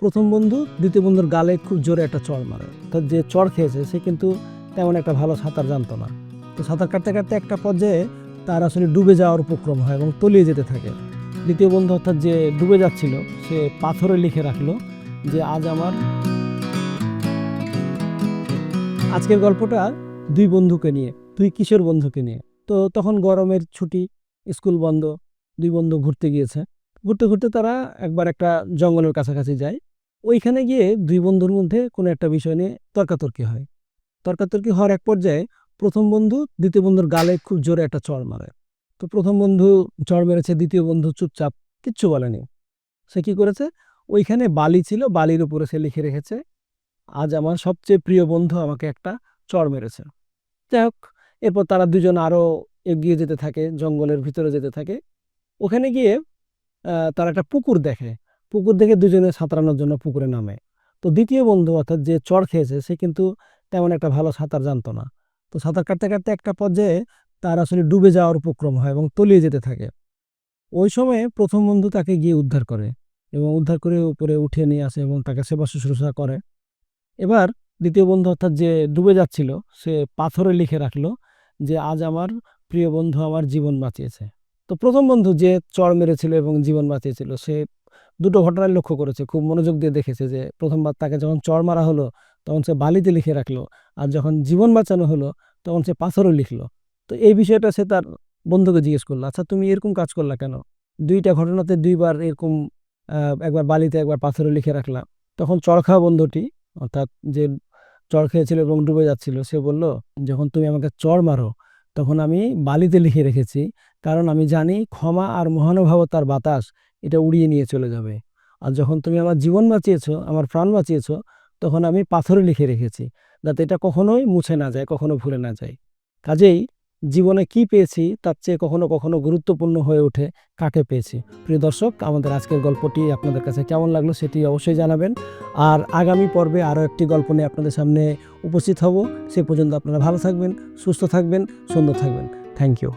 প্রথম বন্ধু, দ্বিতীয় বন্ধুর গালে খুব জোরে একটা চড় মারে। তো যে চড় খেয়েছে, সে কিন্তু তেমন একটা ভালো সাঁতার জানতো না। তো সাঁতার কাটতে কাটতে একটা পর্যায়ে তার আসলে ডুবে যাওয়ার উপক্রম হয় এবং তলিয়ে যেতে থাকে। দ্বিতীয় বন্ধু অর্থাৎ যে ডুবে যাচ্ছিল, সে পাথরে লিখে রাখল যে, আজ আমার আজকের গল্পটা দুই বন্ধুকে নিয়ে, দুই কিশোর বন্ধুকে নিয়ে। তো তখন গরমের ছুটি, স্কুল বন্ধ, দুই বন্ধু ঘুরতে গিয়েছে। ঘুরতে ঘুরতে তারা একবার একটা জঙ্গলের কাছাকাছি যায়। ওইখানে গিয়ে দুই বন্ধুর মধ্যে কোনো একটা বিষয় নিয়ে তর্কাতর্কি হয়। তর্কাতর্কি হওয়ার এক পর্যায়ে প্রথম বন্ধু, দ্বিতীয় বন্ধুর গালে খুব জোরে একটা চড় মারে। তো প্রথম বন্ধু চড় মেরেছে, দ্বিতীয় বন্ধু চুপচাপ কিচ্ছু বলেনি। সে কি করেছে? ওইখানে বালি ছিল, বালির উপরে সে লিখে রেখেছে, আজ আমার সবচেয়ে প্রিয় বন্ধু আমাকে একটা চড় মেরেছে। যাই হোক, এরপর তারা দুজন আরও এগিয়ে যেতে থাকে, জঙ্গলের ভিতরে যেতে থাকে। ওখানে গিয়ে তারা একটা পুকুর দেখে। পুকুর দেখে দুজনে সাঁতরানোর জন্য পুকুরে নামে। তো দ্বিতীয় বন্ধু অর্থাৎ যে চড় খেয়েছে, সে কিন্তু তেমন একটা ভালো সাঁতার জানতো না। তো সাঁতার কাটতে কাটতে একটা পর্যায়ে তার আসলে ডুবে যাওয়ার উপক্রম হয় এবং তলিয়ে যেতে থাকে। ওই সময়ে প্রথম বন্ধু তাকে গিয়ে উদ্ধার করে এবং উদ্ধার করে উপরে উঠিয়ে নিয়ে আসে এবং তাকে সেবা শুশ্রূষা করে। এবার দ্বিতীয় বন্ধু অর্থাৎ যে ডুবে যাচ্ছিল, সে পাথরে লিখে রাখল যে, আজ আমার প্রিয় বন্ধু আমার জীবন বাঁচিয়েছে। তো প্রথম বন্ধু যে চর মেরেছিল এবং জীবন বাঁচিয়েছিল, সে দুটো ঘটনায় লক্ষ্য করেছে। খুব মনোযোগ দিয়ে দেখেছে যে প্রথমবার তাকে যখন চর মারা হলো, তখন সে বালিতে লিখে রাখল। আর যখন জীবন বাঁচানো হলো, তখন সে পাথরও লিখলো। তো এই বিষয়টা সে তার বন্ধুকে জিজ্ঞেস করল আচ্ছা তুমি এরকম কাজ করলা কেন? দুইটা ঘটনাতে দুইবার এরকম একবার বালিতে একবার পাথরে লিখে রাখলা। তখন চরখা বন্ধুটি, অর্থাৎ যে চর খেয়েছিল এবং ডুবে যাচ্ছিল, সে বলল, যখন তুমি আমাকে চর মারো, তখন আমি বালিতে লিখে রেখেছি কারণ আমি জানি ক্ষমা আর মহানুভবতার বাতাস এটা উড়িয়ে নিয়ে চলে যাবে। আর যখন তুমি আমার জীবন বাঁচিয়েছ, আমার প্রাণ বাঁচিয়েছ, তখন আমি পাথরে লিখে রেখেছি যাতে এটা কখনোই মুছে না যায়, কখনো ভুলে না যায়। কাজেই জীবনে কি পেয়েছি তার চেয়ে কখনো কখনো গুরুত্বপূর্ণ হয়ে ওঠে কাকে পেয়েছি। প্রিয় দর্শক, আমাদের আজকের গল্পটি আপনাদের কাছে কেমন লাগল সেটি অবশ্যই জানাবেন। আর আগামী পর্বে আরও একটি গল্প নিয়ে আপনাদের সামনে উপস্থিত হব। সে পর্যন্ত আপনারা ভালো থাকবেন, সুস্থ থাকবেন, সুন্দর থাকবেন। Thank you.